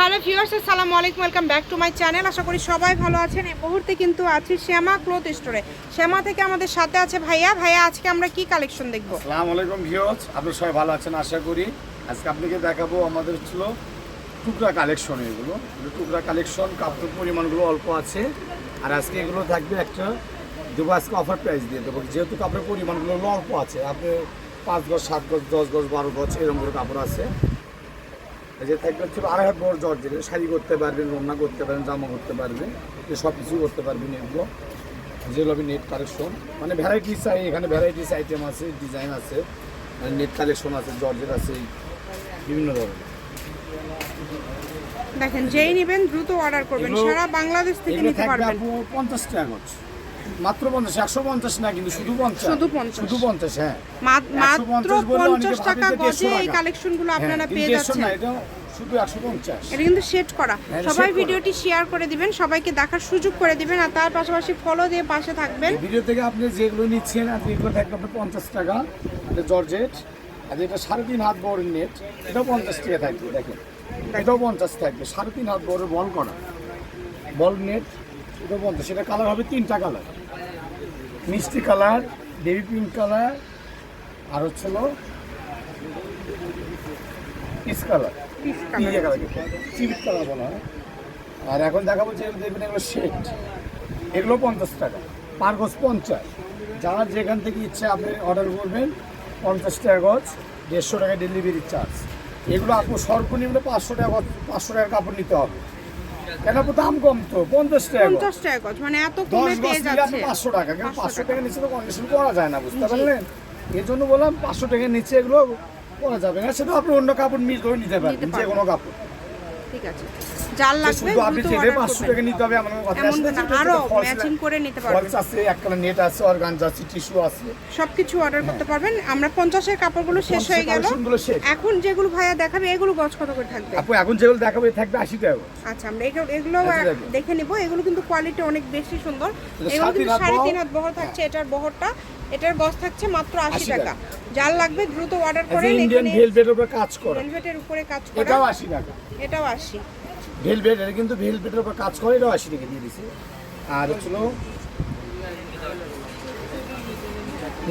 Hello viewers আসসালামু আলাইকুম welcome back to my channel আশা করি সবাই ভালো আছেন। এই মুহূর্তে কিন্তু আছি শ্যামা ক্লথ স্টোরে। শ্যামা থেকে আমাদের সাথে আছে ভাইয়া। ভাইয়া, আজকে আমরা কি কালেকশন দেখব? আসসালামু আলাইকুম ভিউয়ার্স আপনারা সবাই ভালো আছেন, আশা করি। আজকে আপনাকে দেখাবো আমাদের ছিল টুকরা কালেকশন এগুলো। টুকরা কালেকশন কাপড়ের পরিমাণগুলো অল্প আছে। আর আজকে এগুলো থাকবে একটা দেবো আজকে অফার প্রাইস দিয়ে দেবো। যেহেতু কাপড়ের পরিমাণগুলো অল্প আছে, আপনি পাঁচ গজ, সাত গজ, দশ গজ, বারো গজ এরকম করে কাপড় আছে। যে থাকবে হচ্ছে আড়াই হাত বড় জর্জ যেটা শাড়ি করতে পারবেন রমনা করতে পারবেন জামা করতে পারবেন যে সব কিছু করতে পারবেন এগুলো। যেগুলো হবে নেট কালেকশন মানে ভ্যারাইটিস চাই এখানে ভ্যারাইটিস আইটেম আছে ডিজাইন আছে নেট কালেকশন আছে জর্জের আছে বিভিন্ন ধরনের। দেখেন যেই নেবেন দ্রুত অর্ডার করবেন সারা বাংলাদেশ থেকে নিতে পারবেন। আপু পঞ্চাশ টাকা গজ। মাত্র পঞ্চাশ একশো পঞ্চাশ না কিন্তু শুধু পঞ্চাশ? শুধু 50 শুধু পঞ্চাশ হ্যাঁ। মাত্র 150 বললে অনেকে পঞ্চাশ টাকা গজে এই। কালেকশনগুলো হ্যাঁ, আপনারা পেয়ে যাচ্ছেন। এটা শুধু একশো পঞ্চাশ। এটা কিন্তু সেট করা। হ্যাঁ, সবাই ভিডিওটি শেয়ার করে দিবেন সবাইকে দেখার সুযোগ করে দিবেন আর তার পাশাপাশি ফলো দিয়ে পাশে থাকবেন। ভিডিও থেকে আপনি যেগুলো নিচ্ছেন আর যেগুলো থাকবে আপনার পঞ্চাশ টাকা এটা জর্জেট আর এটা সাড়ে তিন হাত বড় নেট এটাও পঞ্চাশ টাকা থাকবে দেখেন। এটাও পঞ্চাশ থাকবে সাড়ে তিন হাত বড় বল করা। বল নেট এটাও পঞ্চাশ এটা কালার হবে তিনটা কালার মিষ্টি কালার বেবি পিঙ্ক কালার আর হচ্ছে পিস কালার। কালার। চিবিট কালার বলা হয়। আর এখন দেখাবো যে দেখবেন এগুলো শেড এগুলো পঞ্চাশ টাকা পার গজ পঞ্চাশ। যারা যেখান থেকে ইচ্ছে আপনি অর্ডার করবেন পঞ্চাশ টাকা গজ দেড়শো টাকা ডেলিভারি চার্জ এগুলো আপনি সর্বনিম্ন পাঁচশো টাকা পাঁচশো টাকার কাপড় নিতে হবে। কেন দাম কম তো? পঞ্চাশ টাকা পঞ্চাশ টাকা গজ মানে এত কমে পেয়ে যাচ্ছে। পাঁচশো টাকা কিন্তু পাঁচশো টাকা। টাকা। নিচে তো কন্ডিশন করা যায় না বুঝতে পারলেন? এই জন্য বললাম পাঁচশো টাকার নিচে এগুলো করা যাবে না সেটা আপনি অন্য কাপড় মিল করে নিতে পারেন যে কোনো কাপড়। ঠিক আছে। যে লাগবে আপনি পাঁচশো টাকা নিতে হবে কথা আরও ম্যাচিং করে নিতে পারবেন। আছে নেট আছে অর্গানজা আছে টিস্যু আছে। সবকিছু অর্ডার করতে পারবেন। আমরা পঞ্চাশের কাপড়গুলো শেষ হয়ে গেল। এখন যেগুলো ভাইয়া দেখাবে এগুলো গজ কত করে থাকবে? আপু এখন যেগুলো দেখাবো থাকবে আশি টাকা আচ্ছা আমরা এগুলো দেখে নিব। এগুলো কিন্তু কোয়ালিটি অনেক বেশি সুন্দর। এগুলো কিন্তু সাড়ে তিন হাত বহর থাকছে এটার বহরটা। এটার গজ থাকছে মাত্র আশি টাকা। যার লাগবে দ্রুত অর্ডার করেন ইন্ডিয়ান ভেলভেটের উপর কাজ করা। ভেলভেটের উপরে কাজ করা। এটাও আশি টাকা। এটাও আশি। ভেলভেট এটা কিন্তু ভেলভেটের উপর কাজ করে এটাও আশি টাকা দিয়ে দিছে। আর হচ্ছিল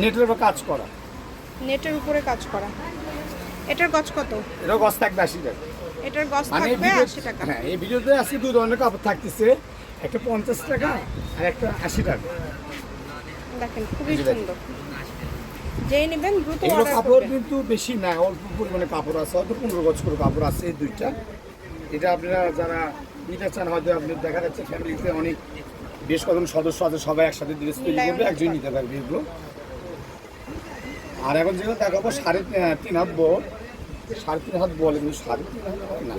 নেটের উপর কাজ করা। নেটের উপরে কাজ করা। এটার গজ কত? এটাও গছ থাকবে আশি টাকা। এটার গজ মানে থাকবে আশি টাকা। হ্যাঁ এই ভিডিওতে আজকে দুই ধরনের কাপড় থাকতেছে। একটা পঞ্চাশ টাকা আর একটা আশি টাকা। দেখেন খুবই। সুন্দর। যেই নেবেন দ্রুত অর্ডার কাপড় কিন্তু বেশি না অল্প পরিমাণে কাপড় আছে হয়তো পনেরো গজ করে কাপড় আছে এই দুইটা। এটা আপনারা যারা নিতে চান হয়তো আপনি দেখা যাচ্ছে ফ্যামিলিতে অনেক বেশ কজন সদস্য আছে সবাই একসাথে ড্রেস তৈরি করবে একজন নিতে পারবে এগুলো। আর এখন যেগুলো দেখাবো সাড়ে তিন হাত বড়। সাড়ে তিন হাত বলে কিন্তু সাড়ে তিন হাত হয় না।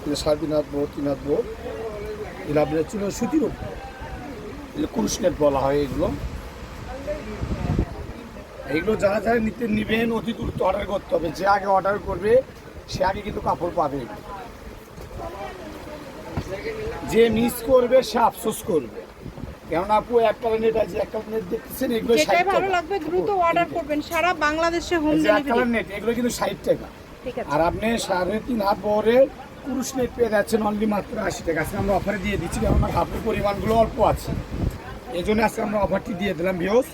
কিন্তু সাড়ে তিন হাত বড় তিন হাত বড়। এগুলো আপনার ছিল সুতির এগুলো বলা হয় এগুলো? এগুলো যারা যারা নিতে নিবেন অতি দ্রুত অর্ডার করতে হবে। যে আগে অর্ডার করবে সে আগে কিন্তু কাপড় পাবে। যে মিস করবে সে আফসোস করবে। কেননা আপু এক কালার নেট আছে এক কালার নেট দেখতেছেন এগুলো যেটাই ভালো লাগবে দ্রুত অর্ডার করবেন। সারা বাংলাদেশে হোম ডেলিভারি নেট এগুলো কিন্তু ষাট টাকা। আর আপনি সাড়ে তিন হাত বহরে পুরুষ নেট পেয়ে যাচ্ছেন অনলি মাত্র আশি টাকা। আজকে আমরা অফারে দিয়ে দিচ্ছি কেননা কাপড়ের পরিমাণগুলো অল্প আছে। এই জন্য আজকে আমরা অফারটি দিয়ে দিলাম ভিওস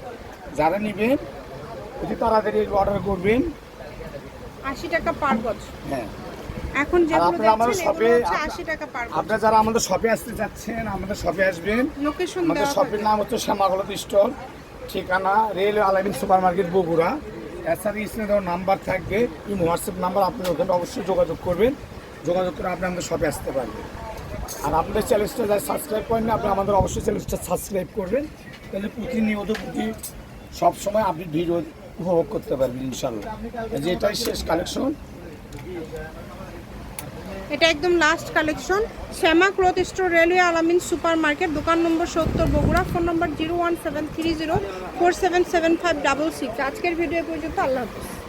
যারা নেবেন অতি তাড়াতাড়ি অর্ডার করবেন। আশি টাকা পার গজ হ্যাঁ। এখন যেগুলো আপনারা আমাদের শপে আপনারা যারা আমাদের শপে আসতে চাচ্ছেন আমাদের শপে আসবেন। লোকেশন আমাদের শপের নাম হচ্ছে শ্যামাগলত স্টল ঠিকানা rail Alamin super market Bogura. এছাড়া স্ক্রিনে দেওয়ার নাম্বার থাকবে। ইমো হোয়াটসঅ্যাপ নাম্বার আপনি ওখানে অবশ্যই যোগাযোগ করবেন। যোগাযোগ করে আপনি আমাদের শপে আসতে পারবেন। আর আপনাদের চ্যানেলটা যারা সাবস্ক্রাইব করেন আপনি আমাদের অবশ্যই চ্যানেলটা সাবস্ক্রাইব করবেন। তাহলে প্রতিনিয়ত প্রতি সবসময় আপনি ভিডিও উপভোগ করতে পারবেন ইনশাল্লাহ এই যে এটাই শেষ কালেকশন এটা একদম last collection Shyama cloth store railway Alamin super market দোকান নম্বর সত্তর বগুড়া, ফোন নম্বর zero one seven three zero four seven seven five double six আজকের ভিডিও পর্যন্ত আল্লাহ হাফিজ।